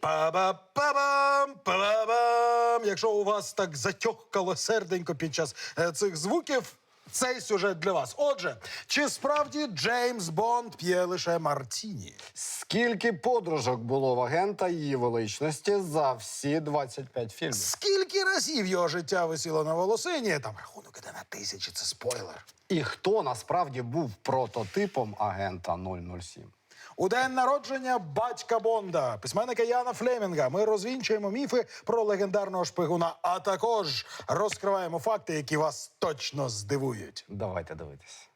Па-ба-па-бам, па-ба-бам. Якщо у вас так затьохкало серденько під час е, цих звуків, цей сюжет для вас. Отже, чи справді Джеймс Бонд п'є лише Мартіні? Скільки подружок було в агента її величності за всі 25 фільмів? Скільки разів його життя висіло на волосині? Там рахунок іде на тисячі, це спойлер. І хто насправді був прототипом агента 007? У день народження батька Бонда, письменника Яна Флемінга, ми розвінчуємо міфи про легендарного шпигуна, а також розкриваємо факти, які вас точно здивують. Давайте дивитись.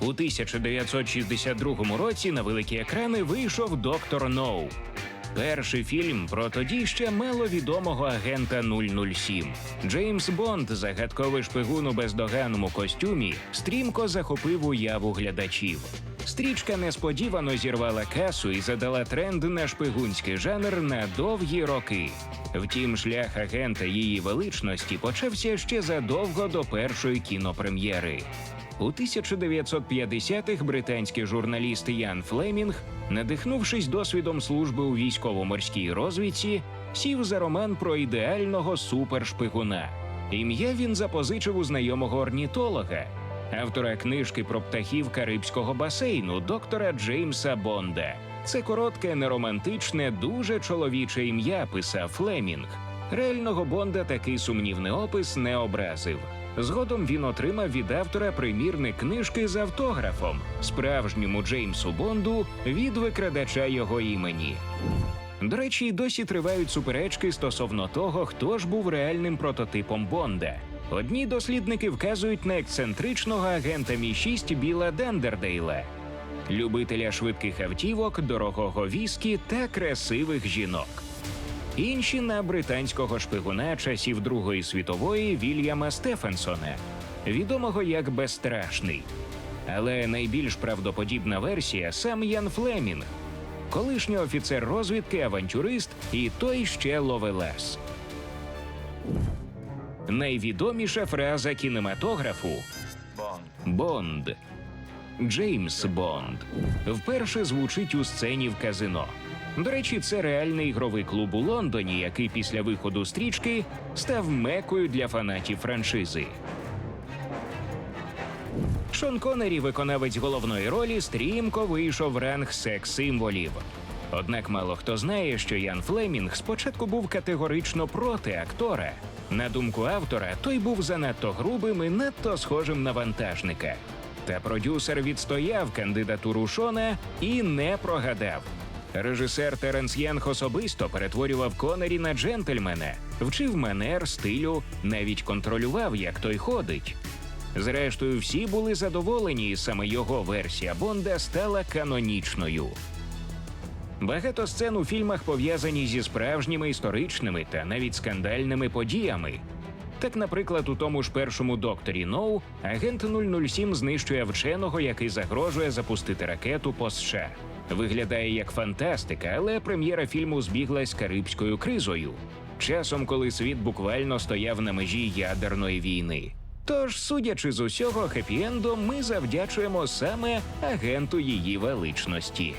У 1962 році на великі екрани вийшов Доктор Ноу. Перший фільм про тоді ще маловідомого агента 007. Джеймс Бонд, загадковий шпигун у бездоганному костюмі, стрімко захопив уяву глядачів. Стрічка несподівано зірвала касу і задала тренд на шпигунський жанр на довгі роки. Втім, шлях агента її величності почався ще задовго до першої кінопрем'єри. У 1950-х британський журналіст Ян Флемінг, надихнувшись досвідом служби у військово-морській розвідці, сів за роман про ідеального супершпигуна. Ім'я він запозичив у знайомого орнітолога, автора книжки про птахів Карибського басейну доктора Джеймса Бонда. Це коротке, неромантичне, дуже чоловіче ім'я писав Флемінг. Реального Бонда такий сумнівний опис не образив. Згодом він отримав від автора примірник книжки з автографом справжньому Джеймсу Бонду від викрадача його імені. До речі, досі тривають суперечки стосовно того, хто ж був реальним прототипом Бонда. Одні дослідники вказують на ексцентричного агента Мі 6 Біла Дендердейла, любителя швидких автівок, дорогого віскі та красивих жінок. Інші на британського шпигуна часів Другої світової Вільяма Стефенсона, відомого як Безстрашний. Але найбільш правдоподібна версія сам Ян Флемінг, колишній офіцер розвідки, авантюрист і той ще ловелас. Найвідоміша фраза кінематографу Бонд. Джеймс Бонд вперше звучить у сцені в казино. До речі, це реальний ігровий клуб у Лондоні, який після виходу стрічки став мекою для фанатів франшизи. Шон Коннері, виконавець головної ролі, стрімко вийшов в ранг секс-символів. Однак мало хто знає, що Ян Флемінг спочатку був категорично проти актора. На думку автора, той був занадто грубим і надто схожим на вантажника. Та продюсер відстояв кандидатуру Шона і не прогадав. Режисер Теренс Янг особисто перетворював Конері на джентльмена, вчив манер, стилю, навіть контролював, як той ходить. Зрештою, всі були задоволені, і саме його версія Бонда стала канонічною. Багато сцен у фільмах пов'язані зі справжніми історичними та навіть скандальними подіями. Так, наприклад, у тому ж першому докторі Ноу агент 007 знищує вченого, який загрожує запустити ракету по США. Виглядає як фантастика, але прем'єра фільму збіглась карибською кризою, часом, коли світ буквально стояв на межі ядерної війни. Тож, судячи з усього, хеппі-енду ми завдячуємо саме агенту її величності.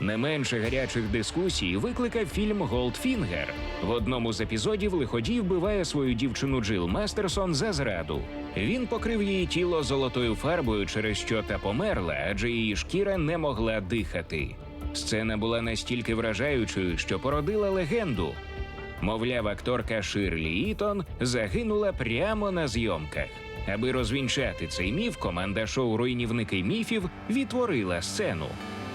Не менше гарячих дискусій викликав фільм Голдфінгер. В одному з епізодів лиходій вбиває свою дівчину Джил Мастерсон за зраду. Він покрив її тіло золотою фарбою, через що та померла, адже її шкіра не могла дихати. Сцена була настільки вражаючою, що породила легенду. Мовляв, акторка Ширлі Ітон загинула прямо на зйомках. Аби розвінчати цей міф, команда шоу Руйнівники міфів відтворила сцену.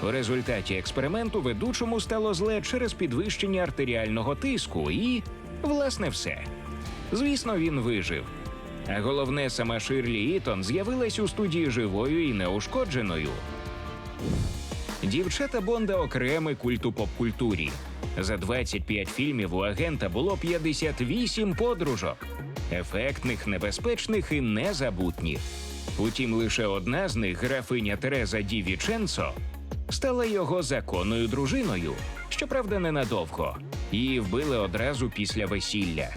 У результаті експерименту ведучому стало зле через підвищення артеріального тиску і, власне, все. Звісно, він вижив. А головне, сама Ширлі Ітон з'явилась у студії живою і неушкодженою. Дівчата Бонда окремий культ у поп-культурі. За 25 фільмів у агента було 58 подружок, ефектних, небезпечних і незабутніх. Утім, лише одна з них, графиня Тереза Ді Віченцо, стала його законною дружиною. Щоправда, ненадовго. Її вбили одразу після весілля.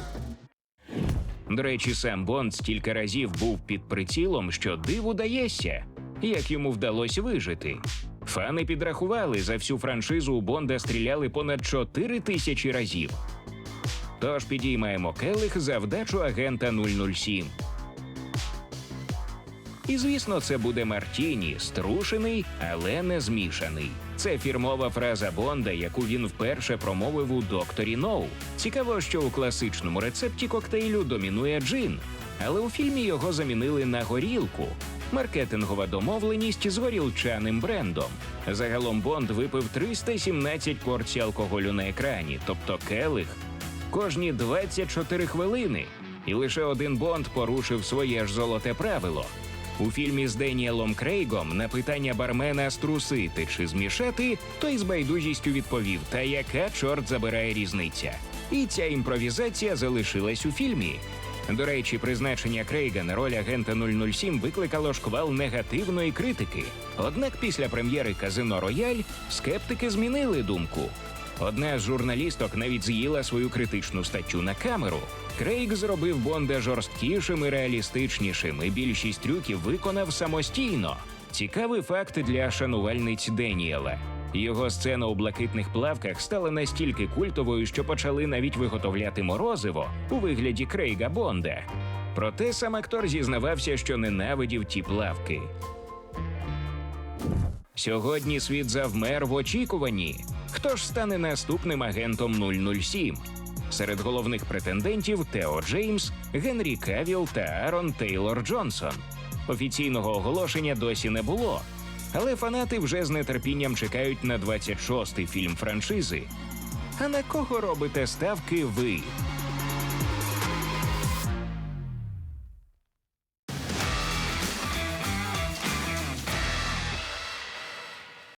До речі, сам Бонд стільки разів був під прицілом, що диву дається. як йому вдалося вижити. Фани підрахували, за всю франшизу у Бонда стріляли понад 4 тисячі разів. Тож підіймаємо келих за вдачу агента 007. І звісно, це буде Мартіні, струшений, але не змішаний. Це фірмова фраза Бонда, яку він вперше промовив у докторі Ноу. Цікаво, що у класичному рецепті коктейлю домінує джин, але у фільмі його замінили на горілку. Маркетингова домовленість з горілчаним брендом. Загалом Бонд випив 317 порцій алкоголю на екрані, тобто келих, кожні 24 хвилини. І лише один Бонд порушив своє ж золоте правило. У фільмі з Деніелом Крейгом на питання бармена струсити чи змішати, той з байдужістю відповів: Та яка чорт забирає різниця? І ця імпровізація залишилась у фільмі. До речі, призначення Крейга на роль агента 007 викликало шквал негативної критики. Однак після прем'єри Казино Рояль скептики змінили думку. Одна з журналісток навіть з'їла свою критичну статтю на камеру. Крейг зробив Бонда жорсткішим і реалістичнішим, і більшість трюків виконав самостійно. Цікавий факт для шанувальниць Деніела. Його сцена у блакитних плавках стала настільки культовою, що почали навіть виготовляти морозиво у вигляді Крейга Бонда. Проте сам актор зізнавався, що ненавидів ті плавки. Сьогодні світ завмер в очікуванні. Хто ж стане наступним агентом 007? Серед головних претендентів Тео Джеймс, Генрі Кавіл та Арон Тейлор Джонсон. Офіційного оголошення досі не було, але фанати вже з нетерпінням чекають на 26-й фільм франшизи. А на кого робите ставки ви?